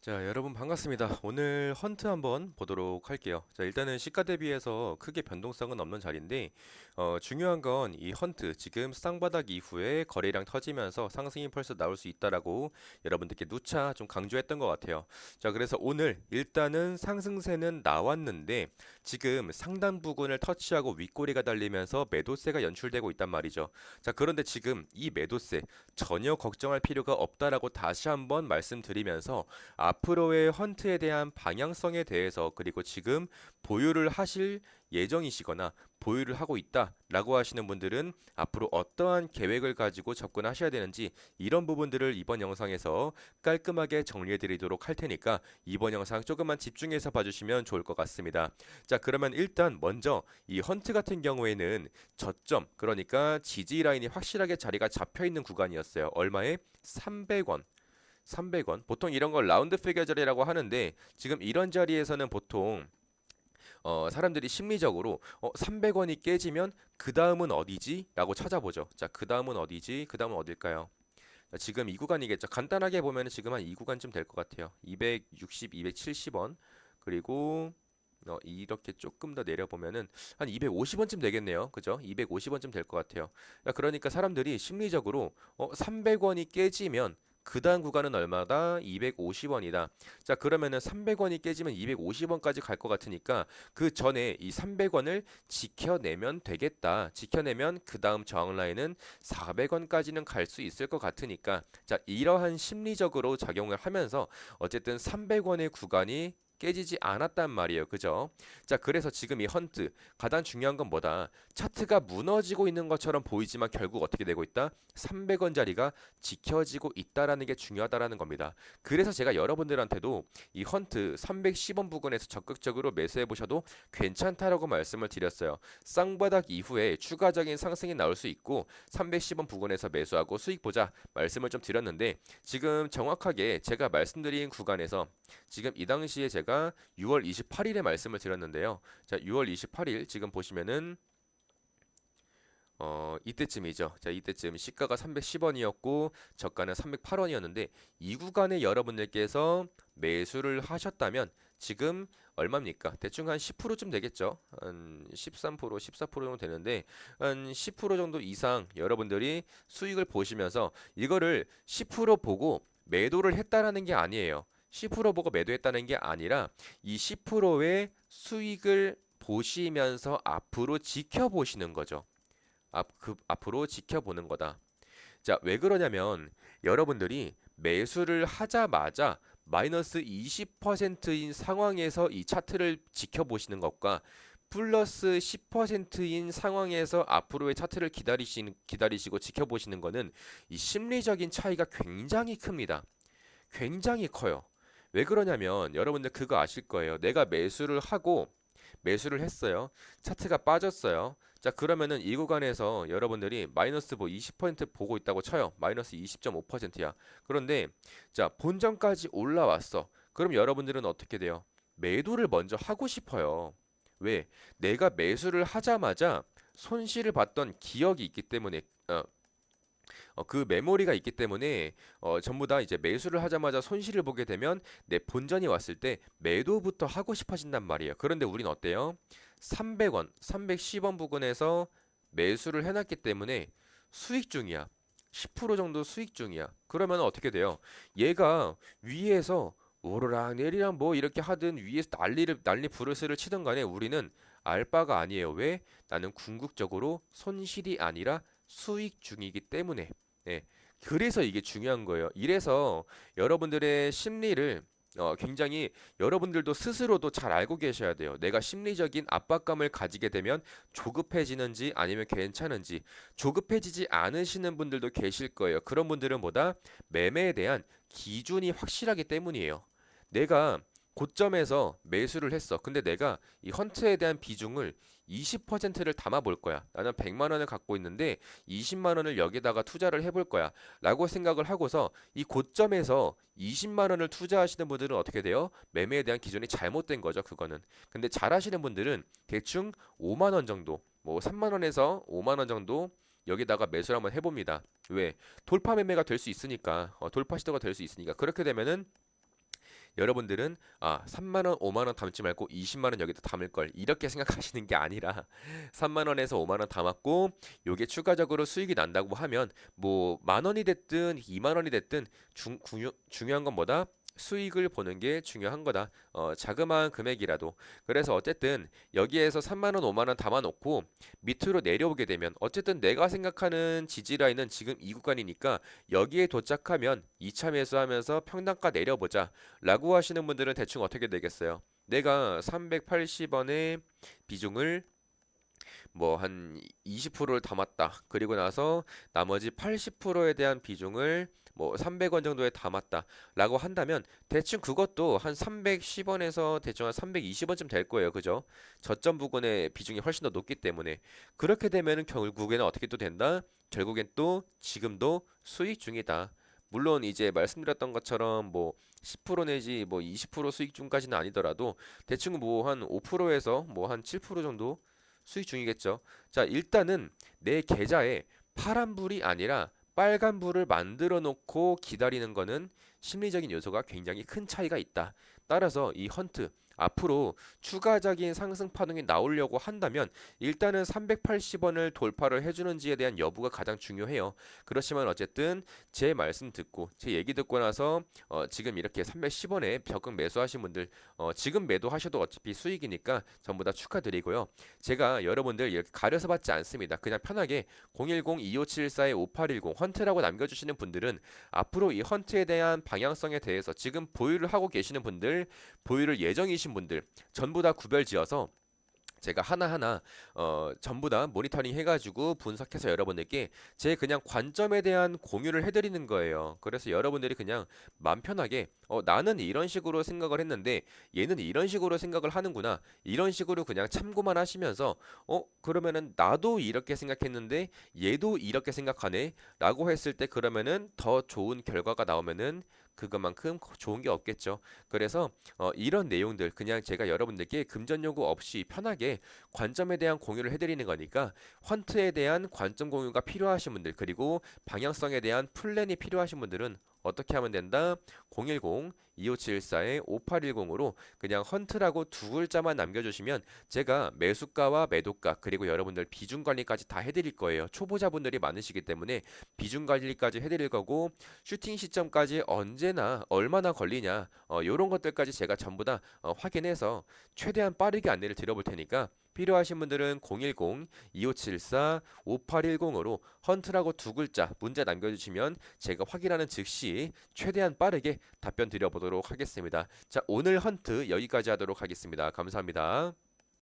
자, 여러분 반갑습니다. 오늘 헌트 한번 보도록 할게요. 자, 일단은 시가 대비해서 크게 변동성은 없는 자리인데, 어, 중요한 건 이 헌트 지금 쌍바닥 이후에 거래량 터지면서 상승이 벌써 나올 수 있다라고 여러분들께 누차 좀 강조했던 것 같아요. 자, 그래서 오늘 일단은 상승세는 나왔는데 지금 상단 부근을 터치하고 윗꼬리가 달리면서 매도세가 연출되고 있단 말이죠. 자, 그런데 지금 이 매도세 전혀 걱정할 필요가 없다라고 다시 한번 말씀드리면서 앞으로의 헌트에 대한 방향성에 대해서 그리고 지금 보유를 하실 예정이시거나 보유를 하고 있다라고 하시는 분들은 앞으로 어떠한 계획을 가지고 접근하셔야 되는지 이런 부분들을 이번 영상에서 깔끔하게 정리해 드리도록 할 테니까 이번 영상 조금만 집중해서 봐주시면 좋을 것 같습니다. 자, 그러면 일단 먼저 이 헌트 같은 경우에는 저점, 그러니까 지지 라인이 확실하게 자리가 잡혀 있는 구간이었어요. 얼마에? 300원. 300원. 보통 이런 걸 라운드 피겨 자리라고 하는데 지금 이런 자리에서는 보통 어, 사람들이 심리적으로 어, 300원이 깨지면 그 다음은 어디지? 라고 찾아보죠. 자, 그 다음은 어디지? 그 다음은 어딜까요? 자, 지금 이 구간이겠죠. 간단하게 보면 지금 한 이 구간쯤 될 것 같아요. 260, 270원. 그리고 어, 이렇게 조금 더 내려보면은 한 250원쯤 되겠네요. 그죠? 250원쯤 될 것 같아요. 자, 그러니까 사람들이 심리적으로 어, 300원이 깨지면 그 다음 구간은 얼마다? 250원이다. 자, 그러면은 300원이 깨지면 250원까지 갈 것 같으니까 그 전에 이 300원을 지켜내면 되겠다. 지켜내면 그 다음 저항 라인은 400원까지는 갈 수 있을 것 같으니까 자, 이러한 심리적으로 작용을 하면서 어쨌든 300원의 구간이 깨지지 않았단 말이에요. 그죠? 자, 그래서 지금 이 헌트 가장 중요한 건 뭐다? 차트가 무너지고 있는 것처럼 보이지만 결국 어떻게 되고 있다? 300원짜리가 지켜지고 있다라는 게 중요하다라는 겁니다. 그래서 제가 여러분들한테도 이 헌트 310원 부근에서 적극적으로 매수해 보셔도 괜찮다라고 말씀을 드렸어요. 쌍바닥 이후에 추가적인 상승이 나올 수 있고 310원 부근에서 매수하고 수익 보자 말씀을 좀 드렸는데 지금 정확하게 제가 말씀드린 구간에서 지금 이 당시에 제가 6월 28일에 말씀을 드렸는데요. 자, 6월 28일 지금 보시면은 어, 이때쯤이죠. 자, 이때쯤 시가가 310원이었고 저가는 308원이었는데 이 구간에 여러분들께서 매수를 하셨다면 지금 얼마입니까? 대충 한 10%쯤 되겠죠. 한 13%, 14% 정도 되는데 한 10% 정도 이상 여러분들이 수익을 보시면서 이거를 10% 보고 매도를 했다라는 게 아니에요. 10% 보고 매도했다는 게 아니라 이 10%의 수익을 보시면서 앞으로 지켜보시는 거죠. 앞, 그, 앞으로 지켜보는 거다. 자, 왜 그러냐면 여러분들이 매수를 하자마자 마이너스 20%인 상황에서 이 차트를 지켜보시는 것과 플러스 10%인 상황에서 앞으로의 차트를 기다리시, 기다리시고 지켜보시는 것은 이 심리적인 차이가 굉장히 큽니다. 굉장히 커요. 왜 그러냐면 여러분들 그거 아실 거예요. 내가 매수를 하고 매수를 했어요. 차트가 빠졌어요. 자, 그러면은 이 구간에서 여러분들이 마이너스 뭐 20% 보고 있다고 쳐요. 마이너스 20.5%야. 그런데 자, 본전까지 올라왔어. 그럼 여러분들은 어떻게 돼요? 매도를 먼저 하고 싶어요. 왜? 내가 매수를 하자마자 손실을 봤던 기억이 있기 때문에 어, 어, 그 메모리가 있기 때문에 어, 전부 다 이제 매수를 하자마자 손실을 보게 되면 내 본전이 왔을 때 매도부터 하고 싶어진단 말이에요. 그런데 우린 어때요? 300원, 310원 부근에서 매수를 해놨기 때문에 수익 중이야. 10% 정도 수익 중이야. 그러면 어떻게 돼요? 얘가 위에서 오르락 내리락 뭐 이렇게 하든 위에서 난리를 난리 부르스를 치든 간에 우리는 알 바가 아니에요. 왜? 나는 궁극적으로 손실이 아니라 수익 중이기 때문에. 네. 그래서 이게 중요한 거예요. 이래서 여러분들의 심리를 어, 굉장히 여러분들도 스스로도 잘 알고 계셔야 돼요. 내가 심리적인 압박감을 가지게 되면 조급해지는지 아니면 괜찮은지 조급해지지 않으시는 분들도 계실 거예요. 그런 분들은 뭐다? 매매에 대한 기준이 확실하기 때문이에요. 내가 고점에서 매수를 했어. 근데 내가 이 헌트에 대한 비중을 20%를 담아 볼 거야. 나는 100만 원을 갖고 있는데 20만 원을 여기다가 투자를 해볼 거야. 라고 생각을 하고서 이 고점에서 20만 원을 투자하시는 분들은 어떻게 돼요? 매매에 대한 기준이 잘못된 거죠. 그거는. 근데 잘 하시는 분들은 대충 5만 원 정도, 뭐 3만 원에서 5만 원 정도 여기다가 매수를 한번 해봅니다. 왜? 돌파 매매가 될 수 있으니까, 어, 돌파 시도가 될 수 있으니까. 그렇게 되면은 여러분들은 아 3만 원, 5만 원 담지 말고 20만 원 여기다 담을 걸 이렇게 생각하시는 게 아니라 3만 원에서 5만 원 담았고 요게 추가적으로 수익이 난다고 하면 뭐 만 원이 됐든 2만 원이 됐든 중, 중요, 중요한 건 뭐다? 수익을 보는 게 중요한 거다. 어, 자그마한 금액이라도. 그래서 어쨌든 여기에서 3만 원, 5만 원 담아 놓고 밑으로 내려오게 되면 어쨌든 내가 생각하는 지지 라인은 지금 이 구간이니까 여기에 도착하면 2차 매수하면서 평단가 내려보자 라고 하시는 분들은 대충 어떻게 되겠어요? 내가 380원의 비중을 뭐 한 20%를 담았다. 그리고 나서 나머지 80%에 대한 비중을 뭐 300원 정도에 담았다. 라고 한다면 대충 그것도 한 310원에서 대충 한 320원쯤 될 거예요. 그죠? 저점 부근의 비중이 훨씬 더 높기 때문에 그렇게 되면은 결국에는 어떻게 또 된다? 결국엔 또 지금도 수익 중이다. 물론 이제 말씀드렸던 것처럼 뭐 10% 내지 뭐 20% 수익 중까지는 아니더라도 대충 뭐 한 5%에서 뭐 한 7% 정도 수익 중이겠죠. 자, 일단은 내 계좌에 파란불이 아니라 빨간불을 만들어 놓고 기다리는 거는 심리적인 요소가 굉장히 큰 차이가 있다. 따라서 이 헌트 앞으로 추가적인 상승 파동이 나오려고 한다면 일단은 380원을 돌파를 해주는지에 대한 여부가 가장 중요해요. 그렇지만 어쨌든 제 말씀 듣고 제 얘기 듣고 나서 어 지금 이렇게 310원에 적극 매수하신 분들 어 지금 매도하셔도 어차피 수익이니까 전부 다 축하드리고요. 제가 여러분들 이렇게 가려서 받지 않습니다. 그냥 편하게 010-2574-5810 헌트라고 남겨주시는 분들은 앞으로 이 헌트에 대한 방향성에 대해서 지금 보유를 하고 계시는 분들 보유를 예정이신 분들 전부 다 구별지어서 제가 하나하나 어 전부 다 모니터링 해가지고 분석해서 여러분들께 제 그냥 관점에 대한 공유를 해드리는 거예요. 그래서 여러분들이 그냥 맘 편하게 어 나는 이런 식으로 생각을 했는데 얘는 이런 식으로 생각을 하는구나 이런 식으로 그냥 참고만 하시면서 어 그러면은 나도 이렇게 생각했는데 얘도 이렇게 생각하네라고 했을 때 그러면은 더 좋은 결과가 나오면은 그것만큼 좋은 게 없겠죠. 그래서 어, 이런 내용들 그냥 제가 여러분들께 금전 요구 없이 편하게 관점에 대한 공유를 해드리는 거니까 헌트에 대한 관점 공유가 필요하신 분들 그리고 방향성에 대한 플랜이 필요하신 분들은 어떻게 하면 된다? 010-2574-5810으로 그냥 헌트라고 두 글자만 남겨주시면 제가 매수가와 매도가 그리고 여러분들 비중 관리까지 다 해드릴 거예요. 초보자분들이 많으시기 때문에 비중 관리까지 해드릴 거고 슈팅 시점까지 언제나 얼마나 걸리냐 어, 이런 것들까지 제가 전부 다 어, 확인해서 최대한 빠르게 안내를 드려볼 테니까 필요하신 분들은 010-2574-5810으로 헌트라고 두 글자 문제 남겨주시면 제가 확인하는 즉시 최대한 빠르게 답변 드려보도록 하겠습니다. 자, 오늘 헌트 여기까지 하도록 하겠습니다. 감사합니다.